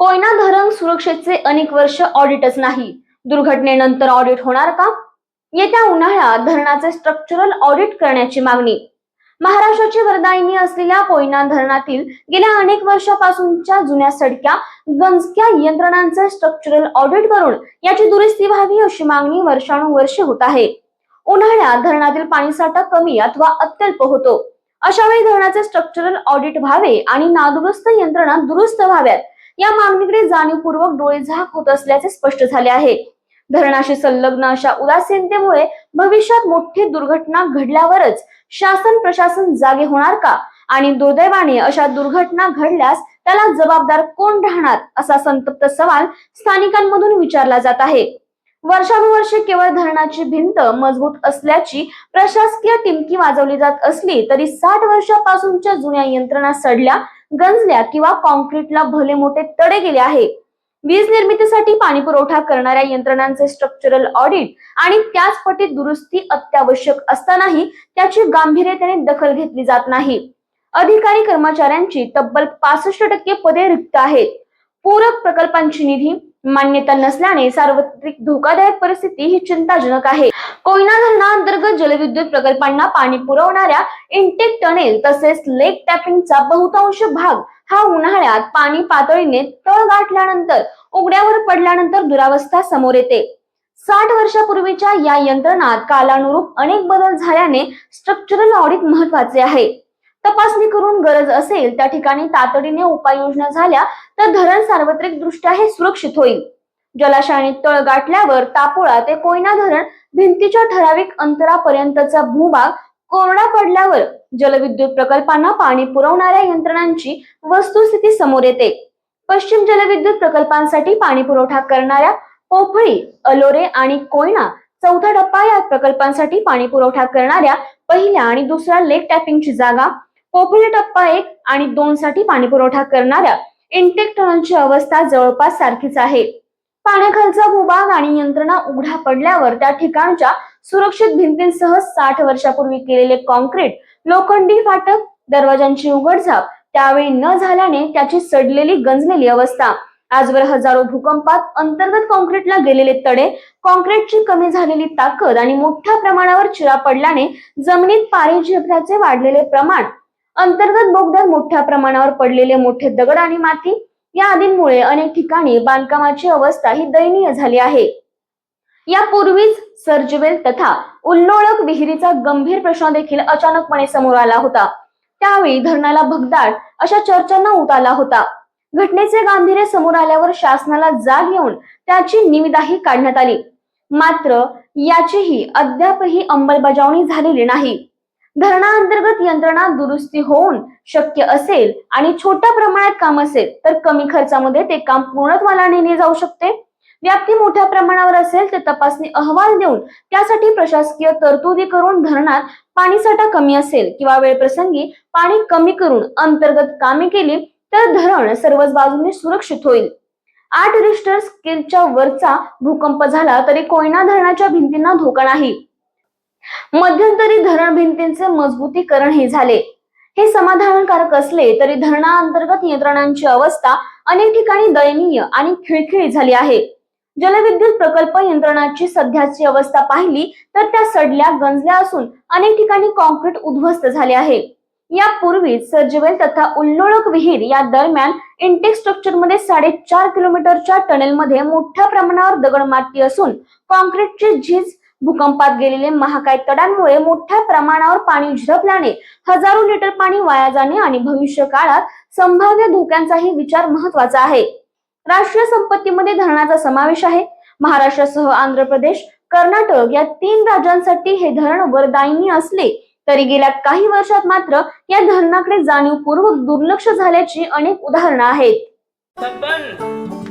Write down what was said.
कोयना धरण सुरक्षेचे अनेक वर्ष ऑडिटच नाही. दुर्घटनेनंतर ऑडिट होणार का? येत्या उन्हाळ्यात धरणाचे स्ट्रक्चरल ऑडिट करण्याची मागणी. महाराष्ट्राची वरदायिनी असलेल्या कोयना धरणातील गेल्या अनेक वर्षापासूनच्या जुन्या सडक्या गंजक्या यंत्रणांचे स्ट्रक्चरल ऑडिट करून याची दुरुस्ती व्हावी अशी मागणी वर्षानुवर्षे होत आहे. उन्हाळ्यात धरणातील पाणीसाठा कमी अथवा अत्यल्प होतो. अशा वेळी धरणाचे स्ट्रक्चरल ऑडिट व्हावे आणि नादुरुस्त यंत्रणा दुरुस्त व्हाव्यात. या मागणीकडे जाणीवपूर्वक डोळे झाक होत असल्याचे स्पष्ट झाले आहे. धरणाशी संलग्न अशा उदासीनतेमुळे भविष्यात मोठी दुर्घटना घडल्यावरच शासन प्रशासन जागे होणार का? आणि दुर्दैवाने अशा दुर्घटना घडल्यास त्याला जबाबदार कोण राहणार? असा संतप्त सवाल स्थानिकांमधून विचारला जात आहे. वर्षानुवर्षे केवळ धरणाची भिंत मजबूत असल्याची प्रशासकीय टिमकी वाजवली जात असली तरी साठ वर्षापासूनच्या जुन्या यंत्रणा सडल्या गंजल्या किंवा कॉन्क्रीटला भले मोठे तडे गेले आहे. वीज निर्मितीसाठी पाणी पुरवठा करणाऱ्या यंत्रणांचे स्ट्रक्चरल ऑडिट आणि त्याच पटीत दुरुस्ती अत्यावश्यक असतानाही त्याची गांभीर्याने दखल घेतली जात नाही. अधिकारी कर्मचाऱ्यांची तब्बल पासष्ट टक्के पदे रिक्त आहेत. पूरक प्रकल्पांची निधी मान्यता नसल्याने सार्वत्रिक धोकादायक परिस्थिती ही चिंताजनक आहे. कोयना धरणाअंतर्गत जलविद्युत प्रकल्पांना पाणी पुरवणाऱ्या इंटेक टनेल तसेच लेक टॅपिंगचा बहुतांश भाग हा उन्हाळ्यात पाणी पातळीने तळ गाठल्यानंतर उघड्यावर पडल्यानंतर दुरावस्था समोर येते. साठ वर्षापूर्वीच्या या यंत्रणात कालानुरूप अनेक बदल झाल्याने स्ट्रक्चरल ऑडिट महत्त्वाचे आहे. तपासणी करून गरज असेल त्या ठिकाणी तातडीने उपाययोजना झाल्या तर धरण सार्वत्रिक दृष्ट्या हे सुरक्षित होईल. जलाशयाने तळ गाठल्यावर तापोळा ते कोयना धरण भिंतीच्या ठराविक अंतरापर्यंतचा भूभाग कोरडा पडल्यावर जलविद्युत प्रकल्पांना पाणी पुरवणाऱ्या यंत्रणांची वस्तुस्थिती समोर येते. पश्चिम जलविद्युत प्रकल्पांसाठी पाणी पुरवठा करणाऱ्या पोफळी अलोरे आणि कोयना चौथा टप्पा या प्रकल्पांसाठी पाणी पुरवठा करणाऱ्या पहिल्या आणि दुसऱ्या लेक टॅपिंगची जागा पोफळी टप्पा एक आणि दोन साठी पाणी पुरवठा करणाऱ्या इंटेक टनलची अवस्था जवळपास सारखीच आहे. पाण्याखालचा भूभाग आणि यंत्रणा उघडा पडल्यावर त्या ठिकाणच्या सुरक्षित भिंतींसह साठ वर्षापूर्वी केलेले कॉन्क्रीट लोखंडी फाटक दरवाजांची उघडझाप त्यावेळी न झाल्याने त्याची सडलेली गंजलेली अवस्था. आजवर हजारो भूकंपात अंतर्गत कॉन्क्रीटला गेलेले तडे कॉन्क्रीटची कमी झालेली ताकद आणि मोठ्या प्रमाणावर चिरा पडल्याने जमिनीत पाणी झेपण्याचे वाढलेले प्रमाण अंतर्गत बोगद्यात मोठ्या प्रमाणावर पडलेले मोठे दगड आणि माती या आदींमुळे अनेक ठिकाणी बांधकामाची अवस्था ही दयनीय झाली आहे. यापूर्वीच सर्जवेल तथा उल्लोळक विहिरीचा गंभीर प्रश्न देखील अचानकपणे समोर आला होता. त्यावेळी धरणाला भगदाड अशा चर्चांना उत आला होता. घटनेचे गांभीर्य समोर आल्यावर शासनाला जाग येऊन त्याची निविदाही काढण्यात आली. मात्र याचीही अद्यापही अंमलबजावणी झालेली नाही. धरणाअंतर्गत यंत्रणा दुरुस्ती होऊन शक्य असेल आणि छोट्या प्रमाणात काम असेल तर कमी खर्चामध्ये ते काम पूर्णत्वाला नेले जाऊ शकते. व्याप्ती मोठ्या प्रमाणावर असेल तर तपासणी अहवाल देऊन त्यासाठी प्रशासकीय तरतुदी करून धरणात पाणीसाठा कमी असेल किंवा वेळप्रसंगी पाणी कमी करून अंतर्गत कामे केली तर धरण सर्वच बाजूने सुरक्षित होईल. आठ रिस्टर स्केलच्या वरचा भूकंप झाला तरी कोयना धरणाच्या भिंतींना धोका नाही. मध्यंतरी धरण भिंतींचे मजबूतीकरण हे झाले. हे समाधानकारक असले तरी धरणाअंतर्गत यंत्रणांची अवस्था अनेक ठिकाणी दयनीय आणि खिळखिळी झाली आहे. जलविद्युत प्रकल्प यंत्रणाची सध्याची अवस्था पाहिली तर त्या सडल्या गंजल्या असून अनेक ठिकाणी कॉन्क्रीट उद्ध्वस्त झाले आहे. यापूर्वी सर्जिवेल तथा उल्लोळक विहीर या दरम्यान इंटेक स्ट्रक्चरमध्ये साडेचार किलोमीटरच्या टनेलमध्ये मोठ्या प्रमाणावर दगडमाती असून कॉन्क्रीटची झीज भूकंपात गेलेले महाकाय तडांमुळे मोठ्या प्रमाणावर पाणी झिरपल्याने हजारो लिटर पाणी वाया जाणे आणि भविष्य काळात संभाव्य धोक्यांचाही विचार महत्त्वाचा आहे. राष्ट्रीय संपत्तीमध्ये धरणाचा समावेश आहे. महाराष्ट्रासह आंध्र प्रदेश कर्नाटक या तीन राज्यांसाठी हे धरण वरदायिनी असले तरी गेल्या काही वर्षात मात्र या धरणाकडे जाणीवपूर्वक दुर्लक्ष झाल्याची अनेक उदाहरणं आहेत.